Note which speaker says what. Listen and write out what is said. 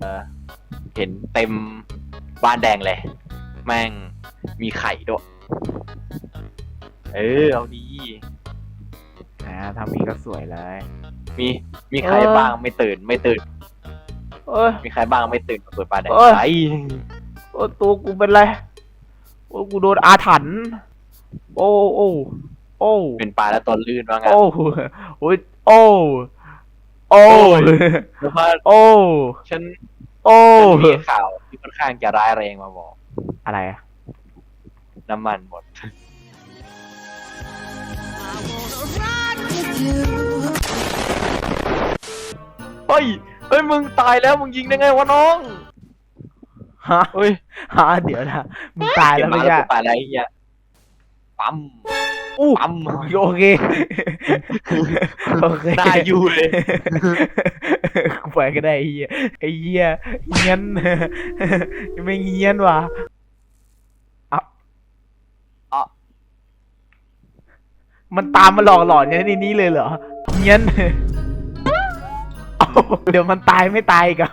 Speaker 1: เออเห็นเต็มบ้านแดงเลย แม่งมีไข่ด้วย เออ เอาดี
Speaker 2: อ่าถ้ามีก็สวยเลย
Speaker 1: มีมีใคร
Speaker 2: เออ
Speaker 1: บ้างไม่ตื่นไม่ตื่น
Speaker 2: เอ้ย
Speaker 1: มีใครบ้างไม่ตื่นมาเปิดบ้านแดง
Speaker 2: เอ้ย
Speaker 1: ไอ้
Speaker 2: โอ้ตัวกูเป็นไร โอ้กูโดนอาถรรพ์โอ้โอ้โอ้
Speaker 1: เป็นปลาแล้วตอนลื่นว่างั้น
Speaker 2: โอ้โอ้ยโอ้ โอ้
Speaker 1: เพราะว่า
Speaker 2: โอ้
Speaker 1: ฉัน
Speaker 2: โอ้
Speaker 1: ฉันมีข่าวที่ค่อนข้างจะร้ายแรงมาบอก
Speaker 2: อะไรอะ
Speaker 1: น้ำมันหมด เฮ้ย เฮ้ย มึงตายแล้วมึงยิงได้ไงวะน้อง
Speaker 2: ฮะ
Speaker 1: เฮ้ย
Speaker 2: ฮะเดี๋ยวนะมึงตายแล้วไม่
Speaker 1: เห็น
Speaker 2: ใช่
Speaker 1: มากูตายแล้วไอ้เหี้ยปั๊ม
Speaker 2: อู้
Speaker 1: ปั๊ม
Speaker 2: โอเค โอเค
Speaker 1: หน้าอยู่เลย
Speaker 2: กูไปก็ได้ไอ้เหี้ยไอ้เหี้ยเงี้ยนไม่เงี้ยนว่ะเอา
Speaker 1: เอา
Speaker 2: มันตามมาหลอกหลอนอย่างในนี้เลยเหรอเงี้ยนเอาเดี๋ยวมันตายไม่ตายอีกัน